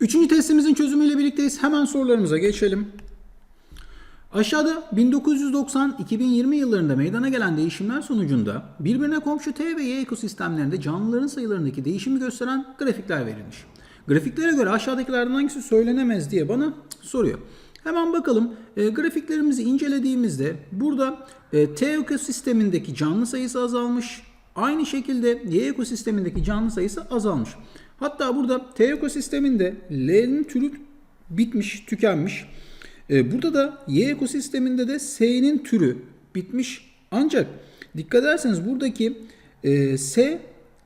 Üçüncü testimizin çözümüyle birlikteyiz. Hemen sorularımıza geçelim. Aşağıda 1990-2020 yıllarında meydana gelen değişimler sonucunda birbirine komşu T ve Y ekosistemlerinde canlıların sayılarındaki değişimi gösteren grafikler verilmiş. Grafiklere göre aşağıdakilerden hangisi söylenemez diye bana soruyor. Hemen bakalım e, grafiklerimizi incelediğimizde burada e, T ekosistemindeki canlı sayısı azalmış. Aynı şekilde Y ekosistemindeki canlı sayısı azalmış. Hatta burada T ekosisteminde L'nin türü bitmiş, tükenmiş. Ee, burada da Y ekosisteminde de S'nin türü bitmiş. Ancak dikkat ederseniz buradaki e, S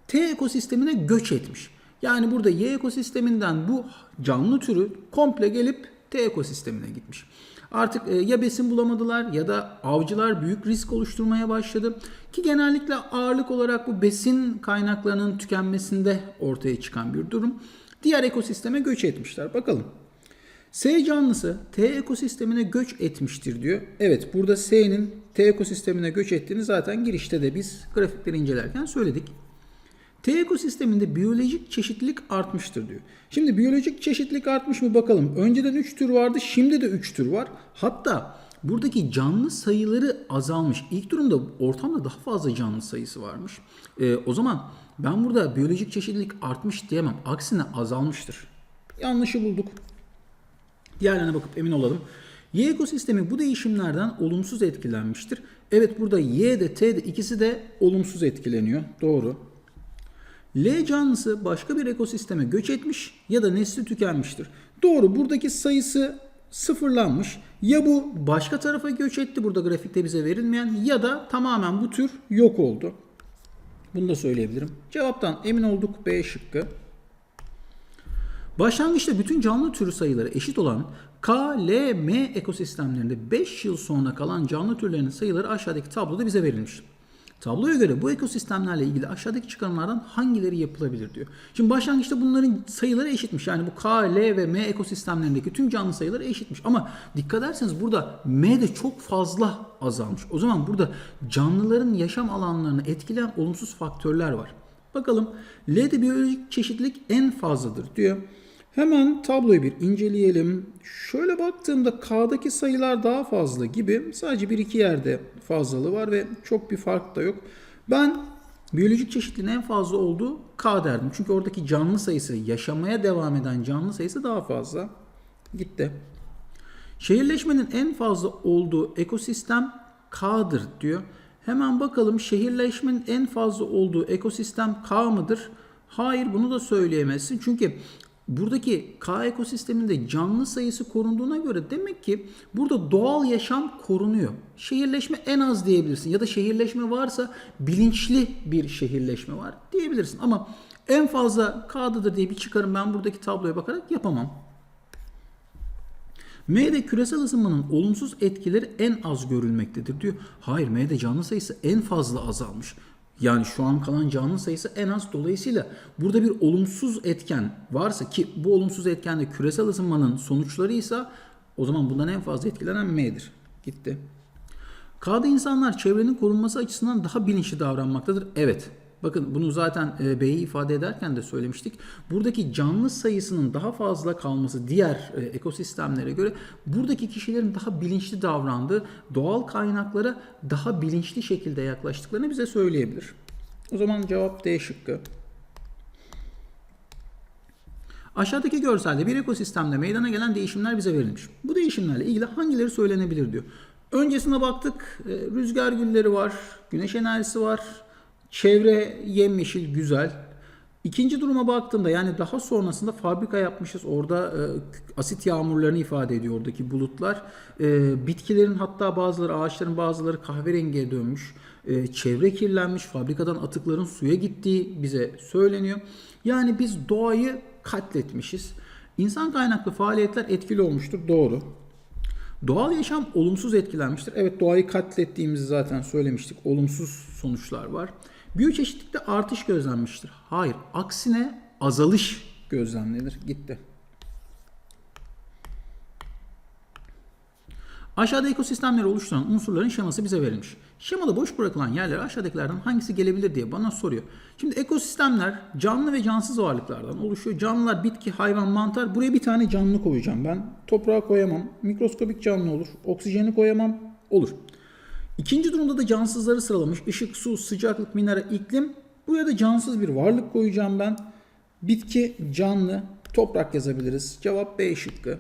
T ekosistemine göç etmiş. Yani burada Y ekosisteminden bu canlı türü komple gelip T ekosistemine gitmiş. Artık e, ya besin bulamadılar ya da avcılar büyük risk oluşturmaya başladı. Ki genellikle ağırlık olarak bu besin kaynaklarının tükenmesinde ortaya çıkan bir durum. Diğer ekosisteme göç etmişler. Bakalım. S canlısı T ekosistemine göç etmiştir diyor. Evet burada S'nin T ekosistemine göç ettiğini zaten girişte de biz grafikleri incelerken söyledik. T ekosisteminde biyolojik çeşitlilik artmıştır diyor. Şimdi biyolojik çeşitlilik artmış mı bakalım. Önceden 3 tür vardı şimdi de 3 tür var. Hatta buradaki canlı sayıları azalmış. İlk durumda ortamda daha fazla canlı sayısı varmış. Ee, o zaman ben burada biyolojik çeşitlilik artmış diyemem. Aksine azalmıştır. Yanlışı bulduk. Diğerlerine bakıp emin olalım. Y ekosistemi bu değişimlerden olumsuz etkilenmiştir. Evet burada Y de T de ikisi de olumsuz etkileniyor. Doğru. L canlısı başka bir ekosisteme göç etmiş ya da nesli tükenmiştir. Doğru buradaki sayısı sıfırlanmış. Ya bu başka tarafa göç etti burada grafikte bize verilmeyen ya da tamamen bu tür yok oldu. Bunu da söyleyebilirim. Cevaptan emin olduk B şıkkı. Başlangıçta bütün canlı türü sayıları eşit olan K, L, M ekosistemlerinde 5 yıl sonra kalan canlı türlerinin sayıları aşağıdaki tabloda bize verilmiş. Tabloya göre bu ekosistemlerle ilgili aşağıdaki çıkarımlardan hangileri yapılabilir diyor. Şimdi başlangıçta bunların sayıları eşitmiş. Yani bu K, L ve M ekosistemlerindeki tüm canlı sayıları eşitmiş. Ama dikkat ederseniz burada M de çok fazla azalmış. O zaman burada canlıların yaşam alanlarını etkileyen olumsuz faktörler var. Bakalım L'de biyolojik çeşitlilik en fazladır diyor. Hemen tabloyu bir inceleyelim. Şöyle baktığımda K'daki sayılar daha fazla gibi. Sadece bir iki yerde fazlalığı var ve çok bir fark da yok. Ben biyolojik çeşitliliğin en fazla olduğu K derdim. Çünkü oradaki canlı sayısı, yaşamaya devam eden canlı sayısı daha fazla. Gitti. Şehirleşmenin en fazla olduğu ekosistem K'dır diyor. Hemen bakalım şehirleşmenin en fazla olduğu ekosistem K mıdır? Hayır bunu da söyleyemezsin. Çünkü buradaki K ekosisteminde canlı sayısı korunduğuna göre demek ki burada doğal yaşam korunuyor. Şehirleşme en az diyebilirsin ya da şehirleşme varsa bilinçli bir şehirleşme var diyebilirsin. Ama en fazla K'dadır diye bir çıkarım ben buradaki tabloya bakarak yapamam. M'de küresel ısınmanın olumsuz etkileri en az görülmektedir diyor. Hayır M'de canlı sayısı en fazla azalmış. Yani şu an kalan canlı sayısı en az. Dolayısıyla burada bir olumsuz etken varsa ki bu olumsuz etken de küresel ısınmanın sonuçlarıysa o zaman bundan en fazla etkilenen M'dir. Gitti. K'da insanlar çevrenin korunması açısından daha bilinçli davranmaktadır. Evet. Bakın bunu zaten e, B'yi ifade ederken de söylemiştik. Buradaki canlı sayısının daha fazla kalması diğer e, ekosistemlere göre buradaki kişilerin daha bilinçli davrandığı, doğal kaynaklara daha bilinçli şekilde yaklaştıklarını bize söyleyebilir. O zaman cevap D şıkkı. Aşağıdaki görselde bir ekosistemde meydana gelen değişimler bize verilmiş. Bu değişimlerle ilgili hangileri söylenebilir diyor. Öncesine baktık. E, Rüzgar gülleri var, güneş enerjisi var, Çevre yemyeşil güzel. İkinci duruma baktığımda yani daha sonrasında fabrika yapmışız. Orada e, asit yağmurlarını ifade ediyor oradaki bulutlar. E, bitkilerin hatta bazıları ağaçların bazıları kahverengiye dönmüş. E, çevre kirlenmiş. Fabrikadan atıkların suya gittiği bize söyleniyor. Yani biz doğayı katletmişiz. İnsan kaynaklı faaliyetler etkili olmuştur. Doğru. Doğal yaşam olumsuz etkilenmiştir. Evet doğayı katlettiğimizi zaten söylemiştik. Olumsuz sonuçlar var. Biyoçeşitlikte artış gözlenmiştir. Hayır, aksine azalış gözlemlenir. Gitti. Aşağıda ekosistemleri oluşturan unsurların şeması bize verilmiş. Şemada boş bırakılan yerler aşağıdakilerden hangisi gelebilir diye bana soruyor. Şimdi ekosistemler canlı ve cansız varlıklardan oluşuyor. Canlılar bitki, hayvan, mantar. Buraya bir tane canlı koyacağım ben. Toprağa koyamam. Mikroskobik canlı olur. Oksijeni koyamam. Olur. İkinci durumda da cansızları sıralamış. Işık, su, sıcaklık, mineral, iklim. Buraya da cansız bir varlık koyacağım ben. Bitki, canlı, toprak yazabiliriz. Cevap B şıkkı.